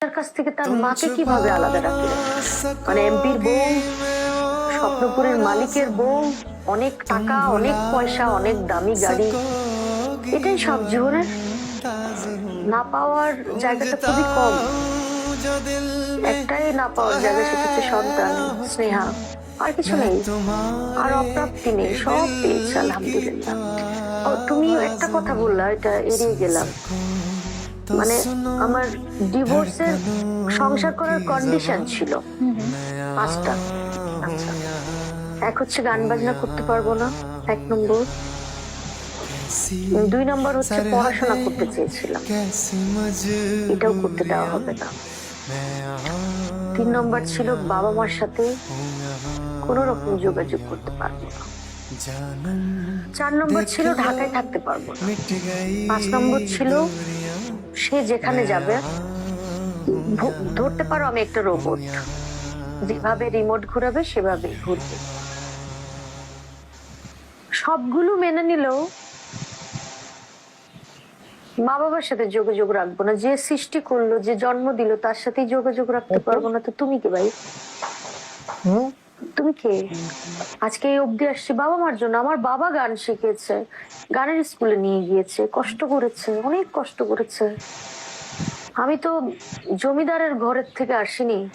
তার কাছ থেকে তার মাকে কীভাবে আলাদা রাখবে মানে এমপির বউ স্বপ্নপুরের মালিকের বউ অনেক টাকা অনেক পয়সা অনেক দামি গাড়ি। এটাই সব জীবনের না পাওয়ার জায়গাটা খুবই কম। একটাই না পাওয়ার জায়গা সেটা হচ্ছে সন্তান স্নেহা। আর কিছু নেই। আর অপ্রাপ্তি নেই। সব পেয়েছে আলহামদুলিল্লাহ। তুমি একটা কথা বললা এটা এড়িয়ে গেলাম। মানে আমার ডিভোর্সের সংসার করার কন্ডিশন ছিল। পাঁচটা। আচ্ছা। এক হচ্ছে গান বাজনা করতে পারব না, এক নম্বর। দুই নম্বর হচ্ছে পড়াশোনা করতে চেয়েছিলাম। এটাও করতে দেওয়া হবে না। তিন নম্বর ছিল বাবা মার সাথে কোনো রকম যোগাযোগ করতে পারব না। চার নম্বর ছিল ঢাকায় থাকতে পারব না। পাঁচ নম্বর ছিল সে যেখানে যাবে ধরতে পারো আমি একটা রোবট যেভাবে রিমোট ঘুরাবে সেভাবে ঘুরবে। সবগুলো মেনে নিলেও মা বাবার সাথে যোগাযোগ রাখব না। যে সৃষ্টি করল যে জন্ম দিল তার সাথেই যোগাযোগ রাখতে পারব না। তো তুমি কি ভাই? তুমি কে? আজকে এই অবধি আসছি বাবা মার জন্য। আমার বাবা গান শিখেছে। গানের স্কুলে নিয়ে গিয়েছে। কষ্ট করেছে। অনেক কষ্ট করেছে। আমি তো জমিদারের ঘরের থেকে আসিনি।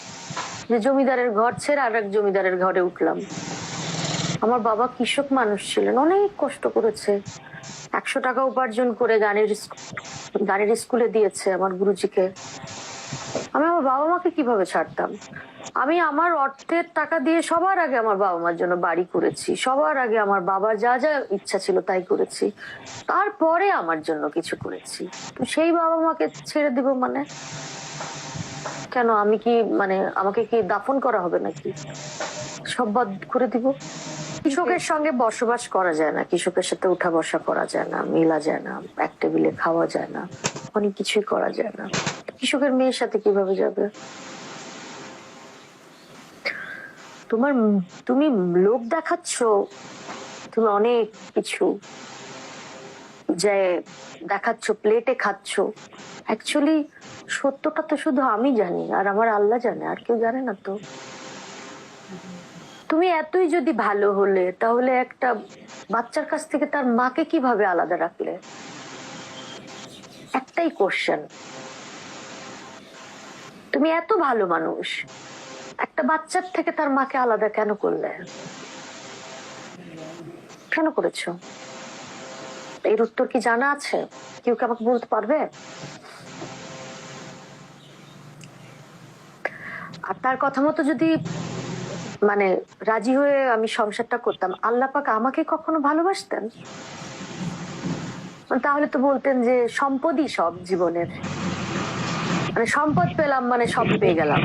যে জমিদারের ঘর ছেড়ে আর এক জমিদারের ঘরে উঠলাম। আমার বাবা কৃষক মানুষ ছিলেন। অনেক কষ্ট করেছে। একশো টাকা উপার্জন করে গানের গানের স্কুলে দিয়েছে আমার গুরুজিকে। আমি আমার বাবা মাকে কীভাবে ছাড়তাম? আমি আমার অর্থের টাকা দিয়ে সবার আগে আমার বাবা মার জন্য বাড়ি করেছি। সবার আগে আমার বাবার যা যা ইচ্ছা ছিল তাই করেছি। তারপরে আমার জন্য কিছু করেছি। সেই বাবা মাকে ছেড়ে দিব মানে? কেন আমি কি মানে আমাকে কি দাফন করা হবে নাকি? সব বাদ করে দিব? কৃষকের সঙ্গে বসবাস করা যায় না। কৃষকের সাথে উঠা বসা করা যায় না। মেলা যায় না। এক টেবিলে খাওয়া যায় না। অনেক কিছুই করা যায় না। কৃষকের মেয়ের সাথে কীভাবে যাবে? তোমার তুমি লোক দেখাচ্ছ, তুমি অনেক কিছু যে দেখাচ্ছ প্লেটে খাচ্ছ। অ্যাকচুয়ালি সত্যটা তো শুধু আমি জানি, আর আমার আল্লাহ জানে, আর কেউ জানে না তো। তুমি এতই যদি ভালো হলে, তাহলে একটা বাচ্চার কাছ থেকে তার মাকে কীভাবে আলাদা রাখলে? একটাই কোশ্চেন তুমি এত ভালো মানুষ। একটা বাচ্চার থেকে তার মাকে আলাদা কেন করলে? কেন করেছ? এর উত্তর কি জানা আছে? কেউ কি আমাকে বলতে পারবে? আর তার কথা মতো যদি মানে রাজি হয়ে আমি সংসারটা করতাম, আল্লাহ পাক আমাকে কখনো ভালোবাসতেন? তাহলে তো বলতেন যে সম্পদই সব জীবনের। মানে সম্পদ পেলাম মানে সব পেয়ে গেলাম,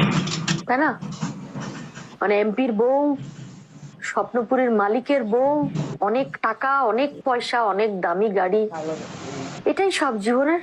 তাই না? মানে এমপির বউ, স্বপ্নপুরের মালিকের বউ, অনেক টাকা, অনেক পয়সা, অনেক দামি গাড়ি, এটাই সব জীবনের